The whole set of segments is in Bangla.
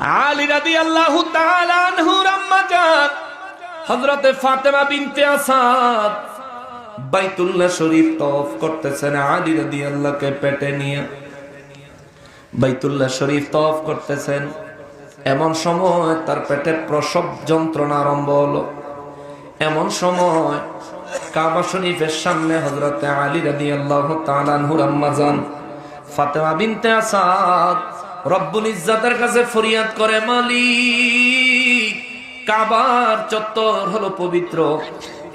আলী রাদি আল্লাহ আনহুর আম্মা জান হযরতে ফাতেমা বিনতে আসাদ বাইতুল্লাহ শরীফ তওয়াফ করতেছেন আলী রাদি আল্লাহকে পেটে নিয়ে। বাইতুল্লাহ শরীফ তওয়াফ করতেছেন। এমন সময় তার পেটে প্রসব যন্ত্রণা আরম্ভ হলো। এমন সময় কাবা শরীফের সামনে হজরতে আলী রাদি আল্লাহ তালানহুর আম্মাজান ফাতেমা বিনতে আসাদ রব্বুল ইজ্জাতের কাছে ফরিয়াদ করে, মালিক, কাবার চত্বর হলো পবিত্র।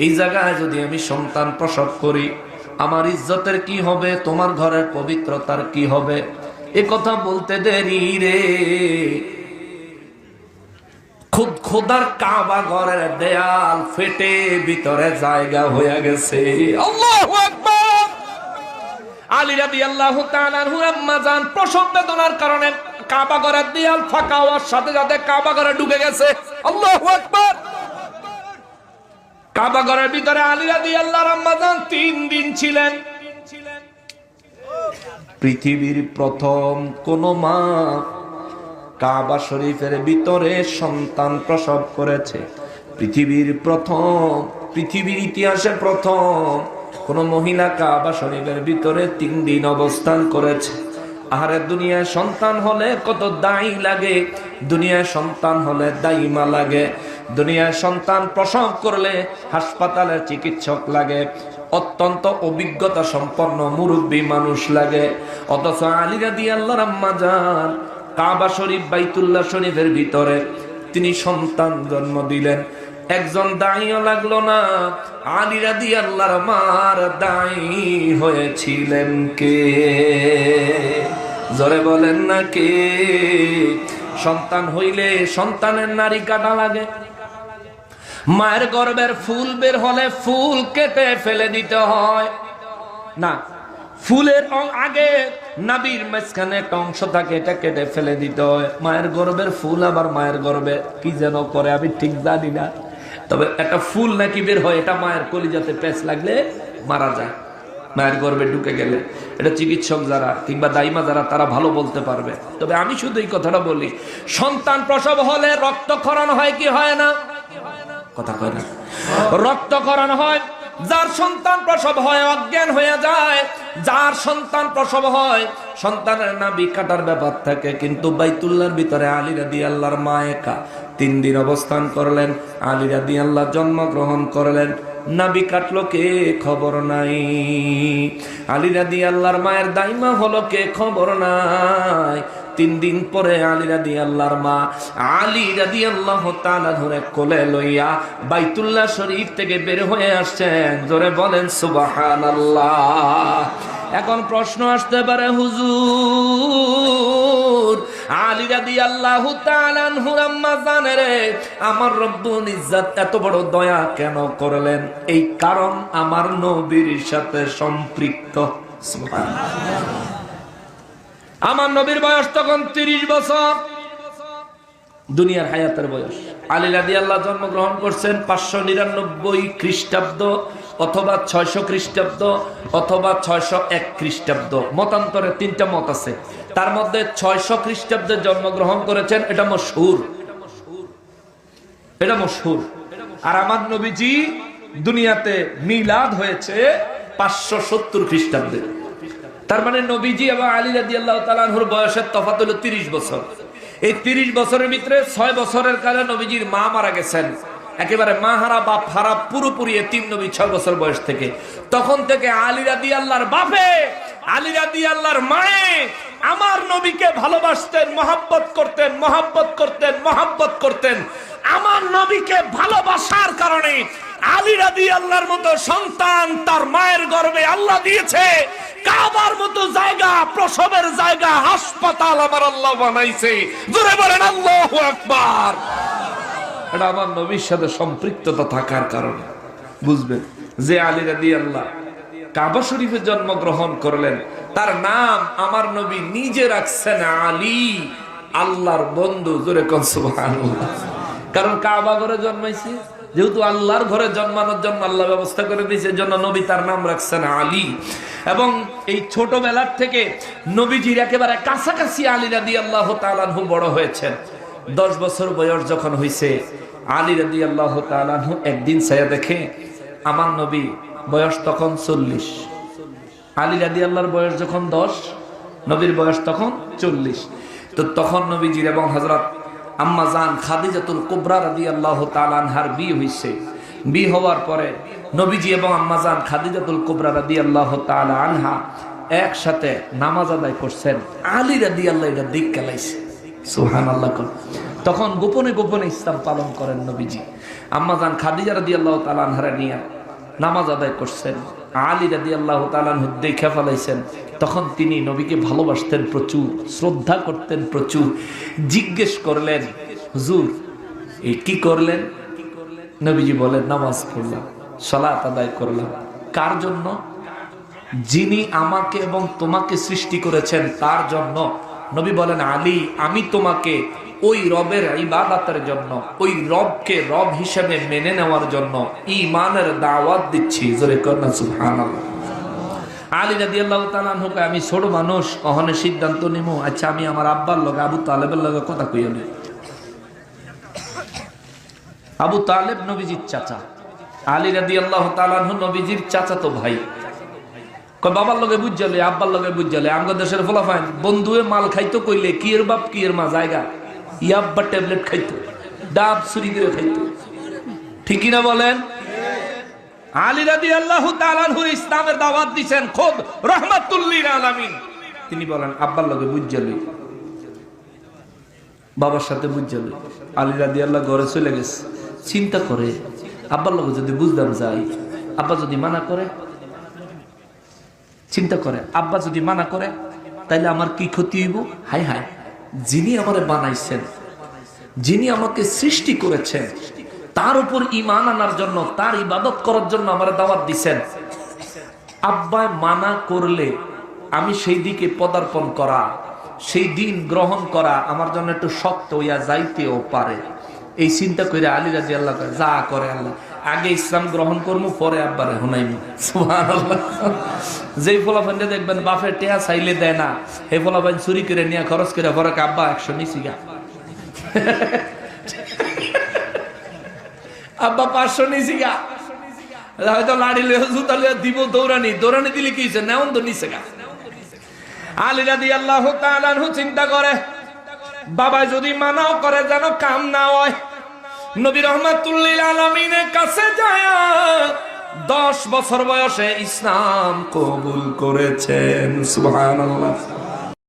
এই জায়গায় যদি আমি সন্তান প্রসব করি, আমার ইজ্জতের কি হবে? তোমার ঘরের পবিত্রতার কি হবে? এ কথা বলতে দেরি রে। খুদ খোদার কাবা ঘরের দেয়াল ফেটে, ভিতরে জায়গা হয়ে গেছে। আল্লাহু আকবার। আলী জান প্রসব বেদনার কারণে কাবা ফাঁকা হওয়ার সাথে সাথে কাবা গেছে। আল্লাহু কাবা ঘরের ভিতরে আলী জান তিন দিন ছিলেন। পৃথিবীর প্রথম কোন মা কাবা শরীফের ভিতরে সন্তান প্রসব করেছে। পৃথিবীর প্রথম, পৃথিবীর ইতিহাসে প্রথম কোন মহিলা কাবা শরীফের ভিতরে তিন দিন অবস্থান করেছে। আহারে দুনিয়ায় সন্তান হলে কত দায়ী লাগে, দুনিয়ায় সন্তান হলে দায়ীমা লাগে। দুনিয়ায় সন্তান প্রসব করলে হাসপাতালে চিকিৎসক লাগে। অত্যন্ত অভিজ্ঞতা সম্পন্ন মুরব্বী মানুষ লাগে। অথচ আলিরা দিয়ে আল্লাহ রাম্মা যান কাবা শরীফ, বাইতুল্লাহ শরীফের ভিতরে তিনি সন্তান জন্ম দিলেন। একজন দাঁড়িয়ে লাগল না। আলিরা দিয়ে আল্লাহর মার দায়ী হয়েছিলেন কে? জরে বলেন না কে? সন্তান হইলে সন্তানের নারী কাটা লাগে। মায়ের গর্বের ফুল বের হলে ফুল কেটে ফেলে দিতে হয়। না, ফুলের আগে নাবির মাঝখানে একটা অংশ থাকে, এটা কেটে ফেলে দিতে হয়। মায়ের গর্বের ফুল আবার মায়ের গর্বে, কি যেন করে, আমি ঠিক জানি না। তবে একটা ফুল নাকি বের হয়, এটা মায়ের কলিজাতে প্যাচ লাগলে মারা যায়। মায়ের গর্বে ঢুকে গেলে। এটা চিকিৎসক যারা কিংবা দাইমা যারা, তারা ভালো বলতে পারবে। তবে আমি শুধু এই কথাটা বলি, সন্তান প্রসব হলে রক্তক্ষরণ হয় কি হয় না? কথা কয় না। রক্তকরণ হয়, যার সন্তান প্রসব হয়, অজ্ঞান হয়ে যায় যার সন্তান প্রসব হয়, সন্তানের না কাটার ব্যাপার থাকে, কিন্তু বাইতুল্লার ভিতরে আলী রাদি আল্লাহর মা একা। তিন দিন অবস্থান করলেন, আলী রাদি আল্লাহ জন্মগ্রহণ করলেন নাবি কাটলো কে? খবর নাই। আলী আল্লাহর মায়ের দাইমা হলো কে? খবর নাই। তিন দিন পরে আলী রাদি আল্লাহর মা, আলী রাদি আল্লাহ তালা ধরে কোলে লইয়া বাইতুল্লাহ শরীফ থেকে বের হয়ে আসছেন। জোরে বলেন সুবাহান আল্লাহ এখন প্রশ্ন আসতে পারে, হুজুর, আলী রাদি আল্লাহ রে, আমার রব্বুল ইজ্জাত এত বড় দয়া কেন করলেন? এই কারণ আমার নবীর সাথে সম্পৃক্ত। আমার নবীর বয়স তখন তিরিশ বছর। দুনিয়ার হায়াতের বয়স। আলী রাদি আল্লাহ জন্মগ্রহণ করছেন পাঁচশো নিরানব্বই খ্রিস্টাব্দ অথবা ছয়শো খ্রিস্টাব্দ অথবা ছয়শো এক খ্রিস্টাব্দ। মতান্তরে তিনটা মত আছে। তার মধ্যে ছয়শো খ্রিস্টাব্দে জন্মগ্রহণ করেছেন, এটা মশহুর। এটা মশহুর। আর আমার নবীজি দুনিয়াতে মিলাদ হয়েছে পাঁচশো সত্তর খ্রিস্টাব্দে। তার মানে নবীজি এবং আলী রাদি আল্লাহ তালাহুর বয়সের তফাত হলো তিরিশ বছর। এই তিরিশ বছরের ভিতরে ছয় বছরের কালে নবীজির মা মারা গেছেন। একেবারে মা হারা, বাপ হারা, পুরোপুরি এতিম নবী ছয় বছর বয়স থেকে। তখন থেকে আলী রাদি আল্লাহর বাপে, আলী রাদি আল্লাহর মায়ে আমার নবীকে ভালোবাসতেন, মহাব্বত করতেন মহাব্বত করতেন মহাব্বত করতেন। আমার নবীকে ভালোবাসার কারণে আলী রাদি আল্লাহর মতো সন্তান তার মায়ের গর্ভে আল্লাহ দিয়েছে। কাবার মতো জায়গা, প্রসবের জায়গা, হাসপাতাল আমার আল্লাহ বানাইছে। জোরে বলেন, আল্লাহু আকবার! এটা আমার নবীর সাথে সম্পৃক্ততা থাকার কারণে। বুঝবেন, যে আলী রাদি আল্লাহ কাবা শরীফে জন্মগ্রহণ করলেন, তার নাম আমার নবী নিজে রাখছেন আলী, আল্লাহর বন্ধু, জোরে কন সুবহানাল্লাহ। কারণ কাবা ঘরে জন্মাইছে, যেহেতু আল্লাহর ঘরে জন্মানোর জন্য আল্লাহ ব্যবস্থা করে দিয়েছে জন্য নবী তার নাম রাখছেন আলী। এবং এই ছোটবেলার থেকে নবীজির একেবারে কাছাকাছি আলী রাদি আল্লাহ তালানহু বড় হয়েছেন। দশ বছর বয়স যখন হইছে, আলী রাদি আল্লাহ তালানহু একদিন ছায়া দেখে, আমার নবী, বয়স তখন চল্লিশ। আলী রাদি আল্লাহর বয়স যখন দশ, নবীর বয়স তখন চল্লিশ। তো তখন নবীজির এবং হজরত আম্মা জান খাদিজাতুল কুবরা রাদি আল্লাহ তালানহার বিয়ে হইছে। বিয়ে হওয়ার পরে নবীজি এবং আম্মা জান খাদিজাতুল কুবরা রাদি আল্লাহ তালা আনহা একসাথে নামাজ আদায় করছেন। আলী রাদি আল্লাহ এটা দিক কেলাইছে সুহান আল্লাহ তখন গোপনে গোপনে ইসলাম পালন করেন নবীজি। আম্মা জান খাদিজা রাদি আল্লাহ তালানহারা নিয়ে নামাজ আদায় করছেন। আলী রাদি আল্লাহ তালানহু দেখে ফেলাইছেন তখন তিনি নবীকে ভালোবাসতেন প্রচুর, শ্রদ্ধা করতেন প্রচুর, জিজ্ঞেস করলেন, হুজুর এই কি করলেন? নবীজি বলেন, নামাজ পড়লাম, সলাত আদায় করলাম। কার জন্য? যিনি আমাকে এবং তোমাকে সৃষ্টি করেছেন, তার জন্য। নবী বলেন, আলী, আমি তোমাকে ওই রবের ইবাদতের জন্য, ওই রবকে রব হিসেবে মেনে নেওয়ার জন্য ইমানের দাওয়াত দিচ্ছি। জোরে কন্যা সুবহানাল্লাহ। আলী রাদি আল্লাহ তালানহুকে আমি ছোট মানুষ অহনে সিদ্ধান্ত নিব আচ্ছা আমি আমার আব্বার লগে, আবু তালেবের লগে কথা কইয়া নেই আবু তালেব নবীজির চাচা। আলী রাদি আল্লাহ তালানহু নবীজির চাচা তো ভাই বাবার লগে বুঝালে, আব্বার লগে বুঝালে, আমগো দেশের ফলাফাইন বন্ধুয়ে মাল খাইতো কইলে, কি এর বাপ, কি এর মা, জায়গা? ইয়াব্বা ট্যাবলেট খাইতো, ডাব ছুরি দিয়ে খাইতো। ঠিকই না বলেন? আলী রাদি আল্লাহ তালানহুর ইসলামের দাওয়াত দিছেন খুব রহমাতুল্লিল আলামিন। তিনি বলেন, আব্বার লগে বুঝালে বাবার সাথে বুঝালে আলী রাদি আল্লাহ ঘরে চলে গেছে। চিন্তা করে, আব্বার লগে যদি বুঝতাম যাই, আব্বা যদি মানা করে? চিন্তা করে, আব্বা যদি মানা করে, তাইলে আমার কি ক্ষতি হইব? হাই হাই যিনি আমারে বানাইছেন, যিনি আমাকে সৃষ্টি করেছেন তার উপর ইমান আনার জন্য, তার ইবাদত করার জন্য আমার দাওয়াত দিছেন। আব্বা মানা করলে আমি সেই দিকে পদার্পণ করা, সেই দিন গ্রহণ করা আমার জন্য একটু শক্ত হইয়া যাইতেও পারে। এই চিন্তা করে আলী রাজি আল্লাহ যা করে আল্লাহ। আগে ইসলাম গ্রহণ করব পরে আব্বারে সুবহানাল্লাহ। যেই ফলাফানটা দেখবেন বাফের টেয়া চাইলে দেয় না। এই ফলাফান চুরি করে নিয়ে খরচ করে পরে আব্বা একশো নিছি গা। আব্বা পাঁচশো নিছি গা। হয়তো লাড়ি লয়ে জুতা লয়ে দিব দৌড়ানি। দৌড়ানি দিলে কি হয়েছে নেওন তো নিছে গা। আলী রাদি আল্লাহ তাআলাহু চিন্তা করে বাবা যদি মানাও করে যেন কাম না হয়। নবী রহমাতুল্লিল আলমিনের কাছে যায়, দশ বছর বয়সে ইসলাম কবুল করেছেন